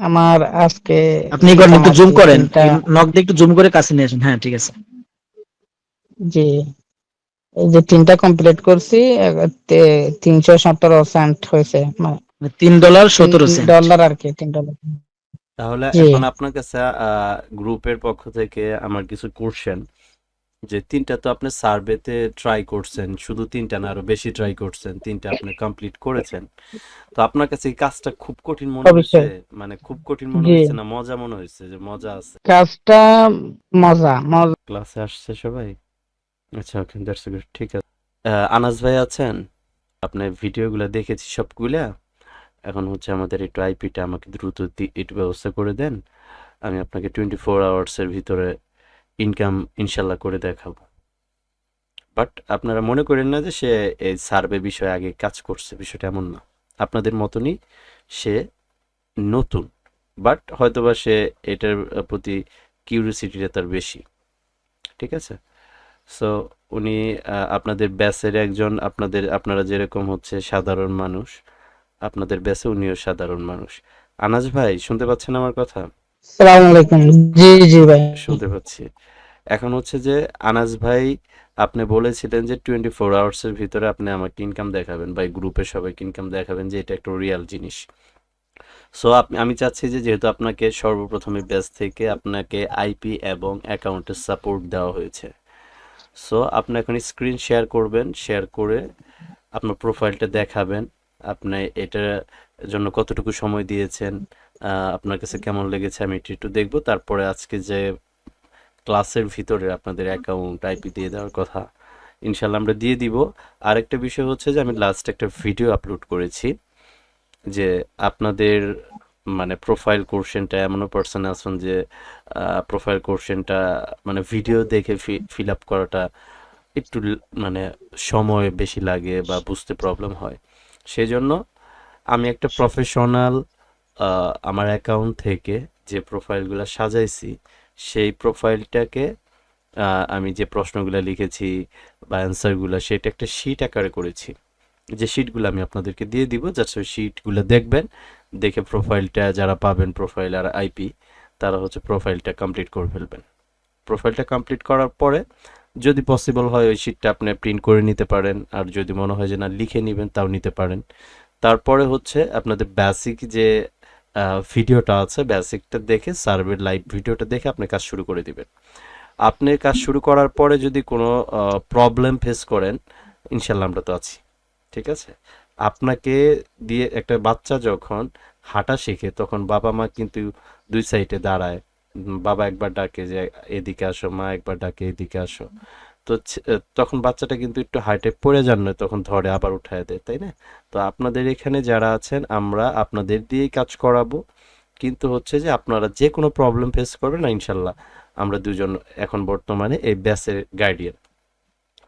আমার আজকে আপনি করেন একটু জুম করেন নক দিয়ে একটু জুম করে কাছে নিয়ে আসেন। হ্যাঁ ঠিক আছে। জি। এই যে তিনটা কমপ্লিট করছি তিনশো সতেরো সেন্ট হয়েছে মানে মানে তিন ডলার সতেরো সেন্ট ডলার আর কি তিন ডলার তাহলে এখন আপনার কাছে আহ, গ্রুপের পক্ষ থেকে আমার কিছু কোশ্চেন যে তিনটা তো আপনি সার্ভেতে ট্রাই করছেন শুধু তিনটা না আরও বেশি ট্রাই করছেন তিনটা আপনি কমপ্লিট করেছেন। তো আপনার কাছে এই কাজটা খুব কঠিন মনে হয়েছে? অবশ্যই। মানে খুব কঠিন মনে জি। হয়েছে না মজা মনে হয়েছে যে মজা আছে? কাজটা মজা মজা। ক্লাসে আসছে সবাই? আচ্ছা ওকে দ্যাটস গুড ঠিক আছে। আনাস ভাই আছেন? আপনার ভিডিওগুলো দেখেছি সবগুলা? এখন হচ্ছে আমাদের একটু আইপিটা আমাকে দ্রুত একটু ব্যবস্থা করে দেন। আমি আপনাকে টোয়েন্টি ফোর আওয়ার্সের ভিতরে ইনকাম ইনশাল্লাহ করে দেখাবো। বাট আপনারা মনে করেন না যে সে এই সার্ভে বিষয়ে আগে কাজ করছে বিষয়টা এমন না। আপনাদের মতনই সে নতুন বাট হয়তোবা সে এটার প্রতি কিউরিসিটিটা তার বেশি। ঠিক আছে? সো উনি আপনাদের ব্যাচের একজন আপনাদের আপনারা যেরকম হচ্ছে সাধারণ মানুষ আপনাদের ব্যাচে উনিও সাধারণ মানুষ। আনাজ ভাই শুনতে পাচ্ছেন আমার কথা? সালাম আলাইকুম। জি জি ভাই। শুনতে পাচ্ছি। এখন হচ্ছে যে আনাজ ভাই, আপনি বলেছিলেন যে টোয়েন্টি ফোর আওয়ার্সের ভিতরে আপনি আমাকে ইনকাম দেখাবেন বা গ্রুপের সবাইকে ইনকাম দেখাবেন যে এটা একটা রিয়াল জিনিস। সো আপনি, আমি চাচ্ছি যে যেহেতু আপনাকে সর্বপ্রথমে ব্যাচ থেকে আপনাকে আইপি এবং অ্যাকাউন্টের সাপোর্ট দেওয়া হয়েছে। সো আপনি এখন স্ক্রিন শেয়ার করবেন শেয়ার করে আপনার প্রোফাইলটা দেখাবেন, আপনি এটার জন্য কতটুকু সময় দিয়েছেন আপনার কাছে কেমন লেগেছে আমি একটু দেখব। তারপরে আজকে যে ক্লাসের ভিতরে আপনাদের অ্যাকাউন্ট আইপি দিয়ে দেওয়ার কথা ইনশাল্লাহ আমরা দিয়ে দিব। আরেকটা বিষয় হচ্ছে যে আমি লাস্ট একটা ভিডিও আপলোড করেছি যে আপনাদের মানে প্রোফাইল কোশ্চেনটা এমনও পার্সন আছেন যে প্রোফাইল কোশ্চেনটা মানে ভিডিও দেখে ফিল আপ করাটা একটু মানে সময় বেশি লাগে বা বুঝতে প্রবলেম হয়। সেই জন্য আমি একটা প্রফেশনাল আমার অ্যাকাউন্ট থেকে যে প্রোফাইলগুলো সাজাইছি সেই প্রোফাইলটাকে আমি যে প্রশ্নগুলো লিখেছি বা অ্যান্সারগুলো সেটা একটা শিট আকারে করেছি। যে শিটগুলো আমি আপনাদেরকে দিয়ে দিব জাস্ট ওই শিটগুলো দেখবেন, দেখে প্রোফাইলটা যারা পাবেন প্রোফাইল আর আইপি তারা হচ্ছে প্রোফাইলটা কমপ্লিট করে ফেলবেন। প্রোফাইলটা কমপ্লিট করার পরে, যদি পসিবল হয় ওই শিটটা আপনি প্রিন্ট করে নিতে পারেন, আর যদি মনে হয় যে না, লিখে নেবেন, তাও নিতে পারেন। তারপরে হচ্ছে আপনাদের বেসিক যে ভিডিওটা আছে, বেসিকটা দেখে সার্ভের লাইভ ভিডিওটা দেখে আপনি কাজ শুরু করে দিবেন। আপনি কাজ শুরু করার পরে যদি কোনো প্রবলেম ফেস করেন ইনশাল্লাহ আমরা তো আছি, ঠিক আছে? আপনাকে দিয়ে একটা বাচ্চা যখন হাঁটা শেখে, তখন বাবা মা কিন্তু দুই সাইডে দাঁড়ায়। বাবা একবার ডাকে যে, এদিকে আসো, মা একবার ডাকে, এদিকে আসো। তো তখন বাচ্চাটা কিন্তু একটু হাইটে পড়ে যান না তখন ধরে আবার উঠায় দেয়, তাই না? তো আপনাদের এখানে যারা আছেন, আমরা আপনাদের দিয়েই কাজ করাবো। কিন্তু হচ্ছে যে আপনারা যে কোনো প্রবলেম ফেস করবেন না, ইনশাল্লাহ। আমরা দুজন এখন বর্তমানে এই ব্যাচের গার্ডিয়ান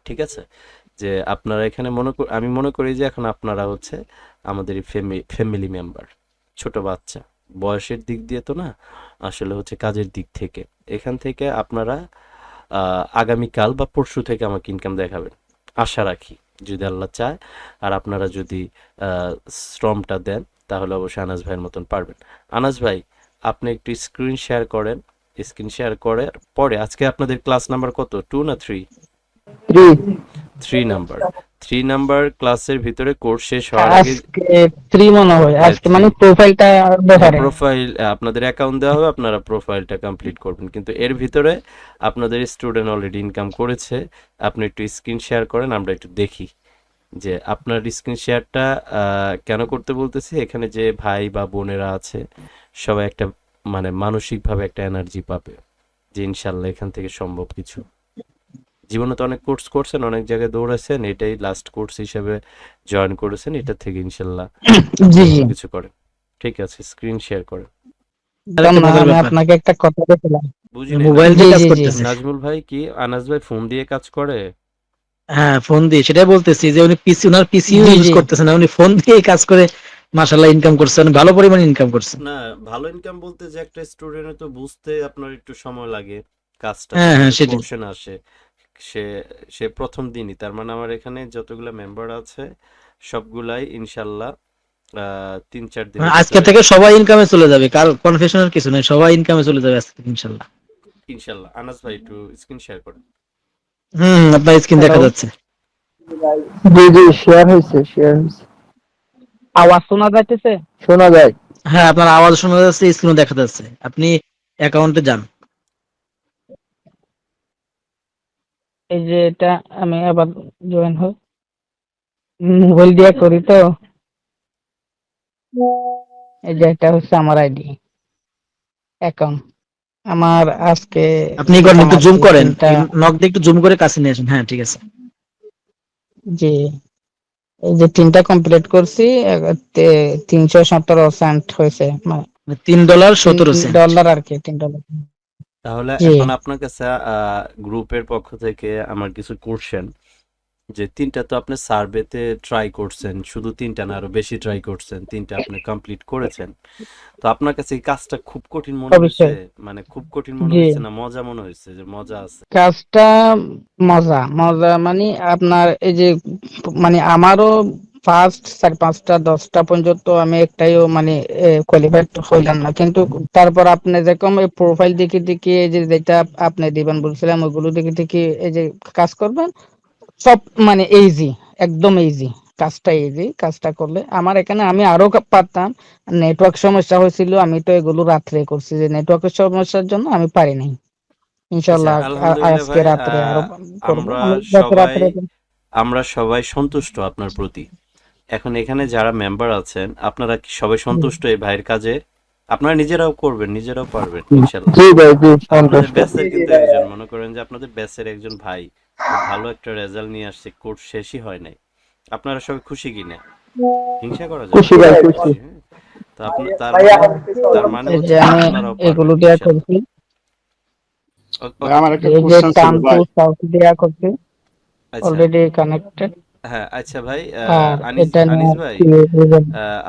ঠিক আছে? যে আপনারা এখানে মনে আমি মনে করি যে এখন আপনারা হচ্ছে আমাদের ফ্যামিলি ফ্যামিলি মেম্বার ছোট বাচ্চা। বয়সের দিক দিয়ে তো না, আসলে হচ্ছে কাজের দিক থেকে। এখান থেকে আপনারা আগামীকাল বা পরশু থেকে আমাকে ইনকাম দেখাবেন। আশা রাখি যদি আল্লাহ চায়। আর আপনারা যদি আহ, শ্রমটা দেন তাহলে অবশ্যই আনাস ভাইয়ের মতন পারবেন। আনাস ভাই আপনি একটু স্ক্রিন শেয়ার করেন। স্ক্রিন শেয়ার করার পরে আজকে আপনাদের ক্লাস নাম্বার কত? টু না three three number three number ক্লাসের ভিতরে কোর্স শেষ হওয়ার আগে থ্রি মনে হয়। আজকে মানে প্রোফাইলটা প্রোফাইল আপনাদের অ্যাকাউন্ট দেওয়া হবে আপনারা প্রোফাইলটা কমপ্লিট করবেন। কিন্তু এর ভিতরে আপনাদের স্টুডেন্ট অলরেডি ইনকাম করেছে আপনি একটু স্ক্রিন শেয়ার করেন আমরা একটু দেখি যে আপনার স্ক্রিন শেয়ারটা কেন করতে বলতেছি? এখানে যে ভাই বা বোনেরা আছে সবাই একটা মানে মানসিকভাবে একটা এনার্জি পাবে যে ইনশাল্লাহ এখান থেকে সম্ভব কিছু। জীবনে তো অনেক কোর্স করছেন অনেক জায়গায় দৌড়াচ্ছেন এটাই লাস্ট কোর্স হিসেবে জয়েন করেছেন এটা থেকে ইনশাল্লাহ জি জি। কিছু করেন। ঠিক আছে স্ক্রিন শেয়ার করেন। আপনাকে একটা কথা বলেছিলাম। মোবাইল দিয়ে কাজ জি, জি। করতেছে। নাজমুল ভাই কি আনাস ভাই ফোন দিয়ে কাজ করে? হ্যাঁ ফোন দিয়ে সেটাই বলতেছি যে উনি পিসি ওনার পিসি ইউজ করতেছেন না উনি ফোন দিয়ে কাজ করে মাশাআল্লাহ ইনকাম করছেন ভালো পরিমাণে ইনকাম করছে। না ভালো ইনকাম বলতে যে একটা স্টুডেন্টের তো বুঝতে আপনার একটু সময় লাগে কাজটা হ্যাঁ, হ্যাঁ। পোর্শন আসে। সে সে প্রথম দিনই। তার মানে আমার এখানে যতগুলো মেম্বার আছে সবগুলাই ইনশাল্লাহ আহ, তিন চার দিন মানে আজকে থেকে সবাই ইনকামে চলে যাবে। কার কনফেশনের কিছু নেই সবাই ইনকামে চলে যাবে আজকে ইনশাল্লাহ। ইনশাল্লাহ। আনাস ভাই একটু স্ক্রিন শেয়ার করেন। হুম আপনার স্ক্রিন দেখা যাচ্ছে। জি জি শেয়ার হয়েছে শেয়ার হয়েছে আওয়াজ শোনা যাইতেছে? শোনা যায়। হ্যাঁ আপনার আওয়াজ শোনা যাচ্ছে স্ক্রিনও দেখা যাচ্ছে। আপনি অ্যাকাউন্টে যান। এই যে এটা আমি আবার জয়েন হই। মোবাইল দিয়ে করি তো। এই যে এটা হচ্ছে আমার আইডি অ্যাকাউন্ট আমার আজকে আপনি করেন একটু জুম করেন। নক দিয়ে একটু জুম করে কাছে নিয়ে আসেন। হ্যাঁ ঠিক আছে। জি। এই যে তিনটা কমপ্লিট করছি তিনশো সতেরো সেন্ট হয়েছে। মানে মানে তিন ডলার সতেরো সেন্ট ডলার আর কি তিন ডলার তাহলে এখন আপনার কাছে গ্রুপের পক্ষ থেকে আমার কিছু কোশ্চেন যে তিনটা তো আপনি সার্ভেতে ট্রাই করছেন শুধু তিনটা না আরও বেশি ট্রাই করছেন তিনটা আপনি কমপ্লিট করেছেন তো আপনার কাছে এই কাজটা খুব কঠিন মনে হয়েছে অবশ্যই। মানে খুব কঠিন মনে জি। হয়েছে না মজা মনে হয়েছে যে মজা আছে কাজটা মজা মজা মানে আপনার এই যে মানে আমারও ফার্স্ট চার পাঁচটা দশটা পর্যন্ত আমি একটাইও মানে কোয়ালিফাইড হইলাম না। কিন্তু তারপর আপনি যেরকম এই প্রোফাইল দেখে দেখে এই যে যেটা আপনি দিবেন বলছিলাম ওগুলো দেখে দেখে এই যে কাজ করবেন সব মানে ইজি একদম ইজি কাজটা ইজি কাজটা করলে। আমার এখানে আমি আরও পারতাম নেটওয়ার্ক সমস্যা হয়েছিল আমি তো এগুলো রাত্রে করছি যে নেটওয়ার্কের সমস্যার জন্য আমি পারি নাই। ইনশাল্লাহ আচ্ছা, আজকে রাত্রে আরও করব। আমরা সবাই সন্তুষ্ট আপনার প্রতি। এখন এখানে যারা মেম্বার আছেন আপনারা কি সবাই সন্তুষ্ট এই ভাইয়ের কাজে? আপনারা নিজেরাও করবেন নিজেরাও পারবেন ইনশাল্লাহ জি ভাই জি সন্তুষ্ট। ব্যাচের কিন্তু একজন। মনে করেন যে আপনাদের ব্যাচের একজন ভাই ভালো একটা রেজাল্ট নিয়ে আসছে কোর্স শেষই হয় নাই। আপনারা সবাই খুশি কিনা? হিংসা করা যায় খুশি ভাই, খুশি। তো আপনি তার মানে- তার মানে হচ্ছে যে এগুলো দেয়া করছি। ও- ও- আমার একটা কোশ্চেন ছিল ভাই। দেয়া করছি। অলরেডি কানেক্টেড হ্যাঁ আচ্ছা ভাই আহ, আনিস আনিস ভাই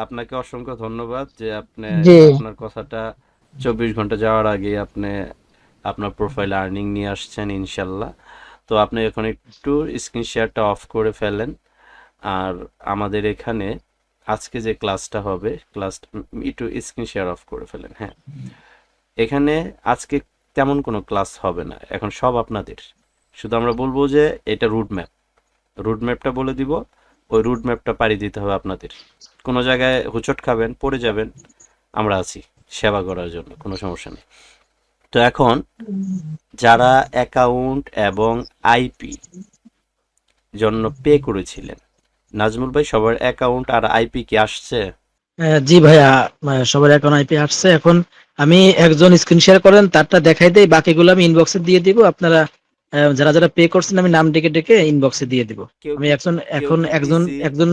আপনাকে অসংখ্য ধন্যবাদ যে আপনি আপনার কথাটা চব্বিশ ঘণ্টা যাওয়ার আগে আপনি আপনার প্রোফাইল আর্নিং নিয়ে আসছেন ইনশাল্লাহ। তো আপনি এখন একটু স্ক্রিন শেয়ারটা অফ করে ফেলেন। আর আমাদের এখানে আজকে যে ক্লাসটা হবে ক্লাস একটু স্ক্রিন শেয়ার অফ করে ফেলেন হ্যাঁ। এখানে আজকে তেমন কোনো ক্লাস হবে না এখন সব আপনাদের। শুধু আমরা বলব যে এটা রুট ম্যাপ রুট ম্যাপটা বলে দিব, ওই রুট ম্যাপটা পাড়ি দিতে হবে আপনাদের। কোনো জায়গায় হুচট খাবেন, পড়ে যাবেন, আমরা আছি, সেবা করার জন্য, কোনো সমস্যা নেই। তো এখন যারা অ্যাকাউন্ট এবং আইপি জন্য পে করেছিলেন, নাজমুল ভাই, সবার অ্যাকাউন্ট আর আইপি কি আসছে? জি ভাইয়া সবার এখন আইপি আসছে। এখন আমি একজন স্ক্রিন শেয়ার করেন, তারটা দেখাই দেই, বাকিগুলো আমি ইনবক্সে দিয়ে দিব, আপনারা যারা যারা পে করছেন আমি নাম ডেকে ডেকে ইনবক্সে দিয়ে দিব। আমি এখন এখন একজন একজন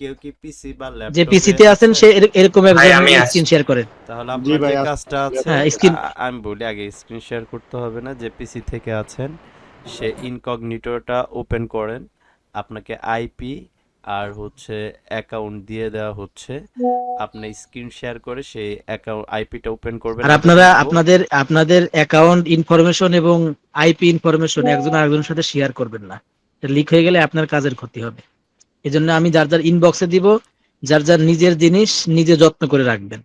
কেউ কি পিসি বা যে পিসিতে আছেন সে এরকম একজন আমি স্ক্রিন শেয়ার করেন তাহলে আপনার যে কাজটা আছে হ্যাঁ, স্ক্রিন আমি বলি আগে স্ক্রিন শেয়ার করতে হবে না। যে পিসি থেকে আছেন সে ইনকগনিটোটা ওপেন করেন। আপনাকে আইপি আর হচ্ছে অ্যাকাউন্ট দিয়ে দেওয়া হচ্ছে। আপনি স্ক্রিন শেয়ার করে সেই অ্যাকাউন্ট আইপিটা ওপেন করবেন। আর আপনারা আপনাদের আপনাদের অ্যাকাউন্ট ইনফরমেশন এবং আইপি ইনফরমেশন একজন আরেকজনের সাথে শেয়ার করবেন না। এটা লিক হয়ে গেলে আপনার কাজের ক্ষতি হবে। এজন্য জন্য আমি যার যার ইনবক্সে দিব, যার যার নিজের জিনিস নিজে যত্ন করে রাখবেন।